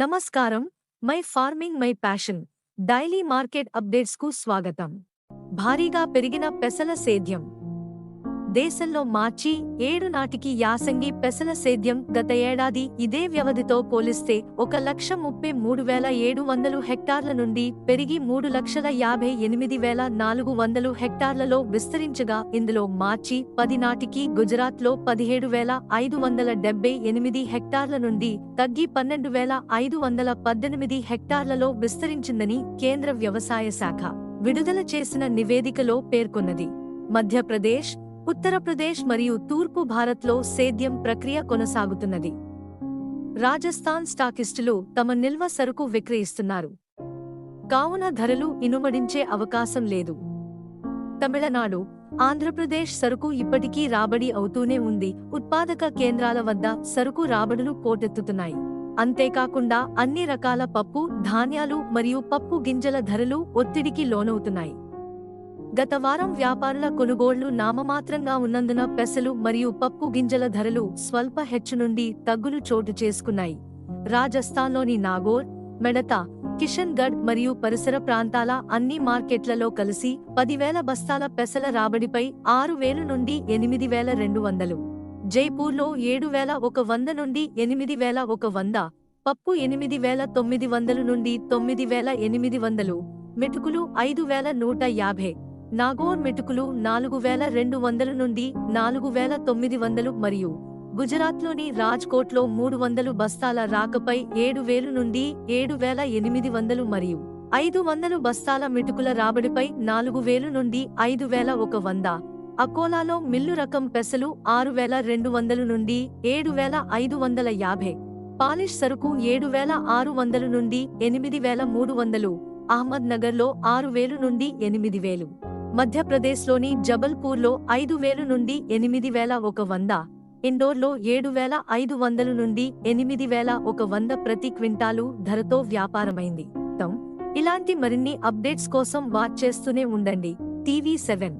నమస్కారం. My farming my passion. Daily market అప్డేట్స్కు స్వాగతం. భారీగా పెరిగిన పెసల సేద్యం. దేశంలో మార్చి ఏడు నాటికి యాసంగి పెసల సేద్యం గత ఏడాది ఇదే వ్యవధితో పోలిస్తే ఒక లక్ష ముప్పై మూడు వేల ఏడు వందలు హెక్టార్ల నుండి పెరిగి మూడు లక్షల యాభై ఎనిమిది వేల నాలుగు వందలు హెక్టార్లలో విస్తరించగా ఇందులో మార్చి పది నాటికి గుజరాత్లో పదిహేడు వేల ఐదు వందల డెబ్బై ఎనిమిది హెక్టార్ల నుండి తగ్గి పన్నెండు వేల ఐదు వందల పద్దెనిమిది హెక్టార్లలో విస్తరించిందని కేంద్ర వ్యవసాయ శాఖ విడుదల చేసిన నివేదికలో పేర్కొన్నది. మధ్యప్రదేశ్ ఉత్తరప్రదేశ్ మరియు తూర్పు భారత్లో సేద్యం ప్రక్రియ కొనసాగుతున్నది. రాజస్థాన్ స్టాకిస్టులు తమ నిల్వ సరుకు విక్రయిస్తున్నారు. కావున ధరలు ఇనుమడించే అవకాశం లేదు. తమిళనాడు ఆంధ్రప్రదేశ్ సరుకు ఇప్పటికీ రాబడి అవుతూనే ఉంది. ఉత్పాదక కేంద్రాల వద్ద సరుకు రాబడులు పోటెత్తుతున్నాయి అంతేకాకుండా అన్ని రకాల పప్పు ధాన్యాలు మరియు పప్పు గింజల ధరలు ఒత్తిడికి లోనవుతున్నాయి. గత వారం వ్యాపారుల కొనుగోళ్ళు నామమాత్రంగా ఉన్నందున పెసలు మరియు పప్పు గింజల ధరలు స్వల్ప హెచ్చు నుండి తగ్గులు చోటు చేసుకున్నాయి. రాజస్థాన్లోని నాగోర్ మెడతా కిషన్గఢ్ మరియు పరిసర ప్రాంతాల అన్ని మార్కెట్లలో కలిసి పదివేల బస్తాల పెసల రాబడిపై ఆరు వేలు నుండి ఎనిమిది వేల రెండు వందలు జైపూర్లో ఏడు వేల ఒక వంద నుండి ఎనిమిది వేల ఒక వంద పప్పు ఎనిమిది వేల తొమ్మిది వందలు నుండి తొమ్మిది వేల ఎనిమిది వందలు మెటుకులు ఐదు వేల నూట యాభై నాగోర్ మెటుకులు నాలుగు వేల రెండు వందల నుండి నాలుగు వేల తొమ్మిది వందలు మరియు గుజరాత్లోని రాజ్కోట్లో మూడు వందలు బస్తాల రాకపై ఏడు వేలు నుండి ఏడు వేల ఎనిమిది వందలు మరియు ఐదు వందలు బస్తాల మెటుకుల రాబడిపై నాలుగు వేలు నుండి ఐదు వేల ఒక వంద. అకోలాలో మిల్లు రకం పెసలు ఆరు వేల రెండు వందలు నుండి ఏడు వేల ఐదు వందల యాభై. పాలిష్ సరుకు ఏడు వేల ఆరు వందల నుండి ఎనిమిది వేల మూడు వందలు. అహ్మద్ నగర్లో ఆరు వేలు నుండి ఎనిమిది వేలు. మధ్యప్రదేశ్లోని జబల్పూర్లో ఐదు వేలు నుండి ఎనిమిది వేల ఒక వంద ఇండోర్లో ఏడు వేల ఐదు వందలు నుండి ఎనిమిది వేల ఒక వంద ప్రతి క్వింటాలు ధరతో వ్యాపారమైంది. ఇలాంటి మరిన్ని అప్డేట్స్ కోసం వాచ్ చేస్తూనే ఉండండి. TV seven.